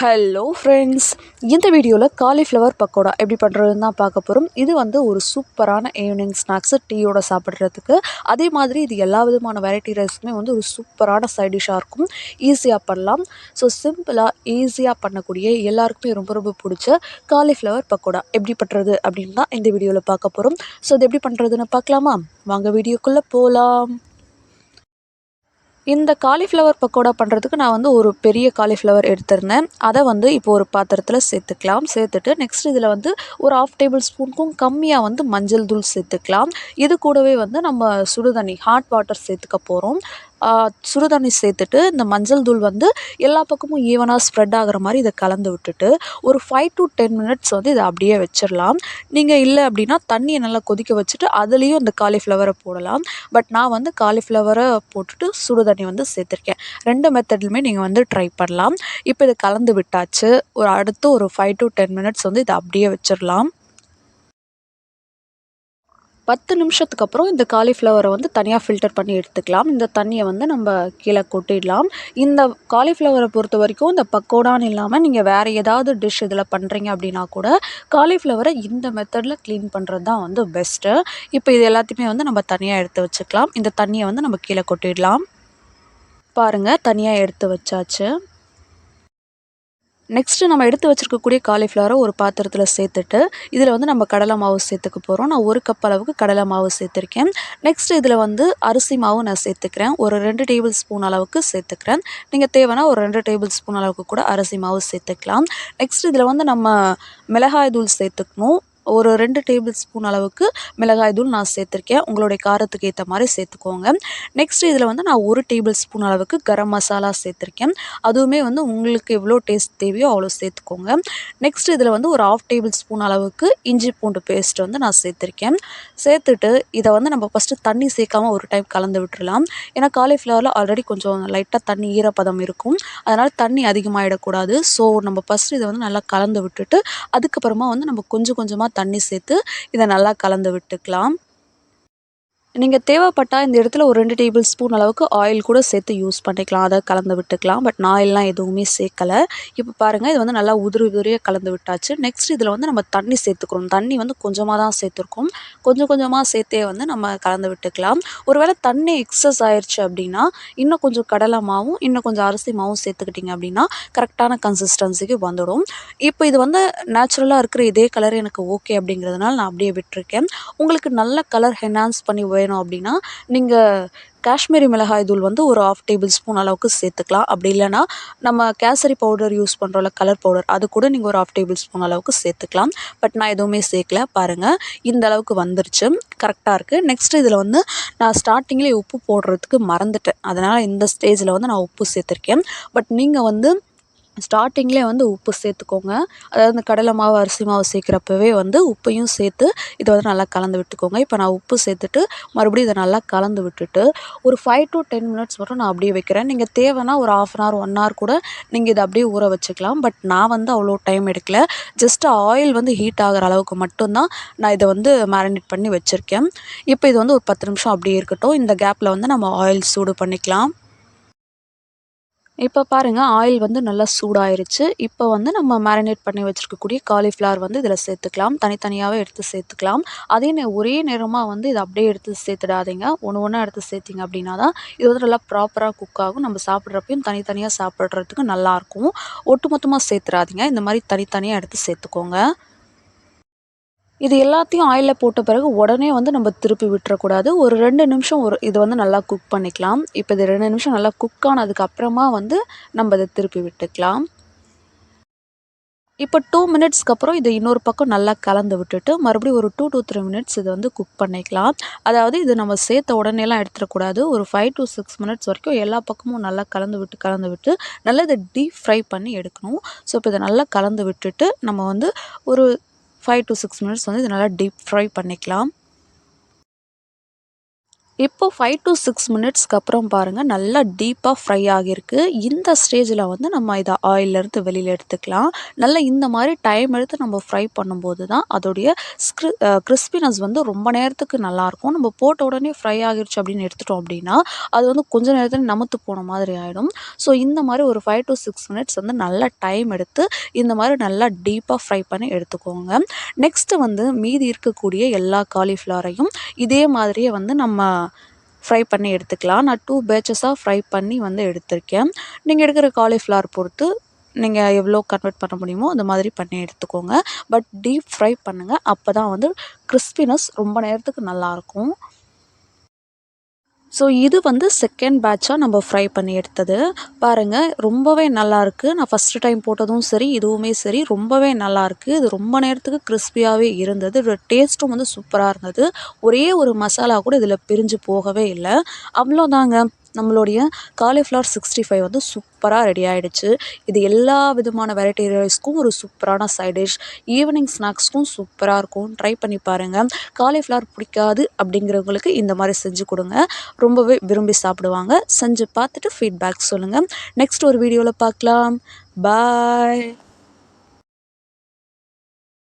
Hello friends இந்த வீடியோவில் cauliflower pakoda எப்படி பண்ணுறதுன்னு தான் பார்க்க போகிறோம் இது வந்து ஒரு சூப்பரான ஈவினிங் ஸ்நாக்ஸு டீயோட சாப்பிட்றதுக்கு. அதே மாதிரி இது எல்லா விதமான வெரைட்டி ரைஸ்க்குமே வந்து ஒரு சூப்பரான சைட் டிஷ்ஷாக இருக்கும். ஈஸியாக பண்ணலாம். ஸோ சிம்பிளாக ஈஸியாக பண்ணக்கூடிய எல்லாருக்குமே ரொம்ப ரொம்ப பிடிச்ச காலிஃப்ளவர் பக்கோடா எப்படி பண்ணுறது அப்படின்னு தான் இந்த வீடியோவில் பார்க்க போகிறோம் ஸோ இது எப்படி பண்ணுறதுன்னு பார்க்கலாமா? வாங்க வீடியோக்குள்ளே போகலாம் இந்த காலிஃப்ளவர் பக்கோடா பண்ணுறதுக்கு நான் வந்து ஒரு பெரிய காலிஃப்ளவர் எடுத்திருந்தேன். அதை வந்து இப்போ ஒரு பாத்திரத்தில் சேர்த்துக்கலாம். சேர்த்துட்டு நெக்ஸ்ட் இதில் வந்து ஒரு ஆஃப் டேபிள் ஸ்பூனுக்கும் கம்மியாக வந்து மஞ்சள் தூள் சேர்த்துக்கலாம். இது கூடவே வந்து நம்ம சுடுதண்ணி ஹாட் வாட்டர் சேர்த்துக்க போகிறோம் சுடுதண்ணி சேர்த்துட்டு இந்த மஞ்சள் தூள் வந்து எல்லா பக்கமும் ஈவனாக ஸ்ப்ரெட் ஆகிற மாதிரி இதை கலந்து விட்டுட்டு ஒரு ஃபைவ் டு டென் மினிட்ஸ் வந்து இதை அப்படியே வச்சிடலாம். நீங்கள் இல்லை அப்படின்னா தண்ணியை நல்லா கொதிக்க வச்சுட்டு அதுலேயும் இந்த காலிஃப்ளவரை போடலாம். பட் நான் வந்து காலிஃப்ளவரை போட்டுட்டு சுடுதண்ணி வந்து சேர்த்துருக்கேன். ரெண்டு மெத்தட்லுமே நீங்கள் வந்து ட்ரை பண்ணலாம். இப்போ இதை கலந்து விட்டாச்சு. ஒரு அடுத்து ஒரு ஃபைவ் டு டென் மினிட்ஸ் வந்து இதை அப்படியே வச்சிடலாம். பத்து நிமிஷத்துக்கு அப்புறம் இந்த காலிஃப்ளவரை வந்து தனியாக ஃபில்டர் பண்ணி எடுத்துக்கலாம். இந்த தண்ணியை வந்து நம்ம கீழே கொட்டிடலாம். இந்த காலிஃப்ளவரை பொறுத்த வரைக்கும் இந்த பக்கோடான்னு இல்லாமல் நீங்கள் வேறு ஏதாவது டிஷ் இதில் பண்ணுறீங்க அப்படின்னா கூட காலிஃப்ளவரை இந்த மெத்தடில் க்ளீன் பண்ணுறது தான் வந்து பெஸ்ட்டு இப்போ இது எல்லாத்தையுமே வந்து நம்ம தனியாக எடுத்து வச்சுக்கலாம். இந்த தண்ணியை வந்து நம்ம கீழே கொட்டிடலாம். பாருங்கள் தனியாக எடுத்து வச்சாச்சு. நெக்ஸ்ட்டு நம்ம எடுத்து வச்சுருக்கக்கூடிய காலிஃப்ளவரை ஒரு பாத்திரத்தில் சேர்த்துட்டு இதில் வந்து நம்ம கடலை மாவு சேர்த்துக்க போகிறோம் நான் ஒரு கப் அளவுக்கு கடலை மாவு சேர்த்துருக்கேன். நெக்ஸ்ட் இதில் வந்து அரிசி மாவு நான் சேர்த்துக்கிறேன். ஒரு ரெண்டு டேபிள் ஸ்பூன் அளவுக்கு சேர்த்துக்கிறேன். நீங்கள் தேவைன்னா ஒரு ரெண்டு டேபிள் ஸ்பூன் அளவுக்கு கூட அரிசி மாவு சேர்த்துக்கலாம். நெக்ஸ்ட் இதில் வந்து நம்ம மிளகாய் தூள் சேர்த்துக்கணும். ஒரு ரெண்டு டேபிள் ஸ்பூன் அளவுக்கு மிளகாய் தூள் நான் சேர்த்துருக்கேன். உங்களுடைய காரத்துக்கு ஏற்ற மாதிரி சேர்த்துக்கோங்க. நெக்ஸ்ட் இதில் வந்து நான் ஒரு டேபிள் ஸ்பூன் அளவுக்கு கரம் மசாலா சேர்த்துருக்கேன். அதுவுமே வந்து உங்களுக்கு எவ்வளோ டேஸ்ட் தேவையோ அவ்வளோ சேர்த்துக்கோங்க. நெக்ஸ்ட் இதில் வந்து ஒரு ஆஃப் டேபிள் ஸ்பூன் அளவுக்கு இஞ்சி பூண்டு பேஸ்ட் வந்து நான் சேர்த்துருக்கேன். சேர்த்துட்டு இதை வந்து நம்ம ஃபஸ்ட்டு தண்ணி சேர்க்காம ஒரு டைம் கலந்து விட்டுறலாம். ஏன்னா காலிஃப்ளவரில் ஆல்ரெடி கொஞ்சம் லைட்டாக தண்ணி ஈரப்பதம் இருக்கும். அதனால் தண்ணி அதிகமாகிடக்கூடாது ஸோ நம்ம ஃபஸ்ட்டு இதை வந்து நல்லா கலந்து விட்டுட்டு அதுக்கப்புறமா வந்து நம்ம கொஞ்சம் கொஞ்சமாக தண்ணி சேர்த்து இதை நல்லா கலந்து விட்டுக்கலாம். நீங்கள் தேவைப்பட்டால் இந்த இடத்துல ஒரு ரெண்டு டேபிள் ஸ்பூன் அளவுக்கு ஆயில் கூட சேர்த்து யூஸ் பண்ணிக்கலாம். அதை கலந்து விட்டுக்கலாம். பட் நான் ஆயிலெலாம் எதுவுமே சேர்க்கலை. இப்போ பாருங்கள் இது வந்து நல்லா உதிரி உதிரியாக கலந்து விட்டாச்சு. நெக்ஸ்ட் இதில் வந்து நம்ம தண்ணி சேர்த்துக்கிறோம் தண்ணி வந்து கொஞ்சமாக தான் சேர்த்துருக்கோம். கொஞ்சம் கொஞ்சமாக சேர்த்தே வந்து நம்ம கலந்து விட்டுக்கலாம். ஒருவேளை தண்ணி எக்ஸஸ் ஆயிடுச்சு அப்படின்னா இன்னும் கொஞ்சம் கடலை மாவும் இன்னும் கொஞ்சம் அரிசி மாவும் சேர்த்துக்கிட்டிங்க அப்படின்னா கரெக்டான கன்சிஸ்டன்சிக்கு வந்துடும். இப்போ இது வந்து நேச்சுரலாக இருக்கிற இதே கலர் எனக்கு ஓகே அப்படிங்கிறதுனால நான் அப்படியே விட்டுருக்கேன். உங்களுக்கு நல்ல கலர் ஹெனான்ஸ் பண்ணி வேணும் அப்படின்னா நீங்கள் காஷ்மீரி மிளகாய் தூள் வந்து ஒரு ஆஃப் டேபிள் ஸ்பூன் அளவுக்கு சேர்த்துக்கலாம். அப்படி இல்லைனா நம்ம கேசரி பவுடர் யூஸ் பண்ணுறோம்ல கலர் பவுடர் அது கூட நீங்கள் ஒரு ஆஃப் டேபிள் ஸ்பூன் அளவுக்கு சேர்த்துக்கலாம். பட் நான் எதுவுமே சேர்க்கல பாருங்கள் இந்த அளவுக்கு வந்துருச்சு. கரெக்டாக இருக்குது நெக்ஸ்ட் இதில் வந்து நான் ஸ்டார்டிங்லேயே உப்பு போடுறதுக்கு மறந்துட்டேன். அதனால் இந்த ஸ்டேஜில் வந்து நான் உப்பு சேர்த்துருக்கேன். பட் நீங்கள் வந்து ஸ்டார்டிங்லேயே வந்து உப்பு சேர்த்துக்கோங்க. அதாவது இந்த கடலை மாவு அரிசி மாவு சேர்க்குறப்பவே வந்து உப்பையும் சேர்த்து இதை வந்து நல்லா கலந்து விட்டுக்கோங்க. இப்போ நான் உப்பு சேர்த்துட்டு மறுபடியும் இதை நல்லா கலந்து விட்டுட்டு ஒரு ஃபைவ் டு டென் மினிட்ஸ் மட்டும் நான் அப்படியே வைக்கிறேன். நீங்கள் தேவைன்னா ஒரு half an hour one hour கூட நீங்கள் இதை அப்படியே ஊற வச்சுக்கலாம். பட் நான் வந்து அவ்வளோ டைம் எடுக்கல. ஜஸ்ட் ஆயில் வந்து ஹீட் ஆகிற அளவுக்கு மட்டும்தான் நான் இதை வந்து மேரினேட் பண்ணி வச்சுருக்கேன். இப்போ இது வந்து ஒரு பத்து நிமிஷம் அப்படியே இருக்கட்டும். இந்த கேப்பில் வந்து நம்ம ஆயில் சூடு பண்ணிக்கலாம். இப்போ பாருங்கள் ஆயில் வந்து நல்லா சூடாயிருச்சு. இப்போ வந்து நம்ம மேரினேட் பண்ணி வச்சுருக்கக்கூடிய காலிஃப்ளவர் வந்து இதில் சேர்த்துக்கலாம். தனித்தனியாகவே எடுத்து சேர்த்துக்கலாம். அதே நே ஒரே நேரமாக வந்து இதை அப்படியே எடுத்து சேர்த்துடாதீங்க. ஒன்று ஒன்றா எடுத்து சேர்த்திங்க அப்படின்னா தான் இது வந்து நல்லா ப்ராப்பராக குக் ஆகும். நம்ம சாப்பிட்றப்பையும் தனித்தனியாக சாப்பிட்றதுக்கு நல்லாயிருக்கும் ஒட்டு மொத்தமாக சேர்த்துடாதீங்க. இந்த மாதிரி தனித்தனியாக எடுத்து சேர்த்துக்கோங்க. இது எல்லாத்தையும் ஆயிலில் போட்ட பிறகு உடனே வந்து நம்ம திருப்பி விட்டுறக்கூடாது. ஒரு ரெண்டு நிமிஷம் ஒரு இது வந்து நல்லா குக் பண்ணிக்கலாம். இப்போ இது ரெண்டு நிமிஷம் நல்லா குக் ஆனதுக்கப்புறமா வந்து நம்ம இதை திருப்பி விட்டுக்கலாம். இப்போ டூ மினிட்ஸ்க்கு அப்புறம் இதை இன்னொரு பக்கம் நல்லா கலந்து விட்டுட்டு மறுபடியும் ஒரு டூ டூ த்ரீ மினிட்ஸ் இதை வந்து குக் பண்ணிக்கலாம். அதாவது இது நம்ம சேர்த்த உடனேலாம் எடுத்துடக்கூடாது. ஒரு ஃபைவ் டு சிக்ஸ் மினிட்ஸ் வரைக்கும் எல்லா பக்கமும் நல்லா கலந்து விட்டு கலந்து விட்டு நல்லா இதை டீப் ஃப்ரை பண்ணி எடுக்கணும். ஸோ இப்போ இதை நல்லா கலந்து விட்டுட்டு நம்ம வந்து ஒரு ஃபைவ் டு சிக்ஸ் மினிட்ஸ் வந்து இது நல்லா டீப் ஃப்ரை பண்ணிக்கலாம். இப்போ ஃபைவ் டு சிக்ஸ் மினிட்ஸ்க்கு அப்புறம் பாருங்கள் நல்லா டீப்பாக ஃப்ரை ஆகியிருக்கு. இந்த ஸ்டேஜில் வந்து நம்ம இதை ஆயிலேருந்து வெளியில் எடுத்துக்கலாம். நல்லா இந்த மாதிரி டைம் எடுத்து நம்ம ஃப்ரை பண்ணும்போது தான் அதோடைய ஸ்க்ரி கிறிஸ்பினஸ் வந்து ரொம்ப நேரத்துக்கு நல்லாயிருக்கும். நம்ம போட்ட உடனே ஃப்ரை ஆகிருச்சு அப்படின்னு எடுத்துட்டோம் அப்படின்னா அது வந்து கொஞ்ச நேரத்தில் நமத்து போன மாதிரி ஆகிடும் ஸோ இந்த மாதிரி ஒரு ஃபைவ் டு சிக்ஸ் மினிட்ஸ் வந்து நல்லா டைம் எடுத்து இந்த மாதிரி நல்லா டீப்பாக ஃப்ரை பண்ணி எடுத்துக்கோங்க. நெக்ஸ்ட்டு வந்து மீதி இருக்கக்கூடிய எல்லா காலிஃப்ளவரையும் இதே மாதிரியே வந்து நம்ம ஃப்ரை பண்ணி எடுத்துக்கலாம். நான் டூ பேச்சஸாக ஃப்ரை பண்ணி வந்து எடுத்திருக்கேன். நீங்கள் எடுக்கிற காலிஃப்ளவர் பொறுத்து நீங்கள் எவ்வளோ கன்வெர்ட் பண்ண முடியுமோ அந்த மாதிரி பண்ணி எடுத்துக்கோங்க. பட் டீப் ஃப்ரை பண்ணுங்கள் அப்போ தான் வந்து கிறிஸ்பினஸ் ரொம்ப நேரத்துக்கு நல்லாயிருக்கும் ஸோ இது வந்து செகண்ட் பேட்சாக நம்ம ஃப்ரை பண்ணி எடுத்தது. பாருங்கள் ரொம்பவே நல்லாயிருக்கு நான் ஃபஸ்ட்டு டைம் போட்டதும் சரி இதுவுமே சரி ரொம்பவே நல்லாயிருக்கு இது ரொம்ப நேரத்துக்கு கிறிஸ்பியாகவே இருந்தது. இதோட டேஸ்ட்டும் வந்து சூப்பராக இருந்தது. ஒரே ஒரு மசாலா கூட இதில் பிரிஞ்சு போகவே இல்லை. அவ்வளோதாங்க நம்மளுடைய காலிஃப்ளவர் சிக்ஸ்டி ஃபைவ் வந்து சூப்பராக ரெடி ஆகிடுச்சு இது எல்லா விதமான வெரைட்டி ரைஸ்க்கும் ஒரு சூப்பரான சைட் டிஷ் ஈவினிங் ஸ்நாக்ஸ்க்கும் சூப்பராக இருக்கும். ட்ரை பண்ணி பாருங்கள் காலிஃப்ளவர் பிடிக்காது அப்படிங்கிறவங்களுக்கு இந்த மாதிரி செஞ்சு கொடுங்க. ரொம்பவே விரும்பி சாப்பிடுவாங்க. செஞ்சு பார்த்துட்டு ஃபீட்பேக் சொல்லுங்கள் நெக்ஸ்ட் ஒரு வீடியோவில் பார்க்கலாம். பாய்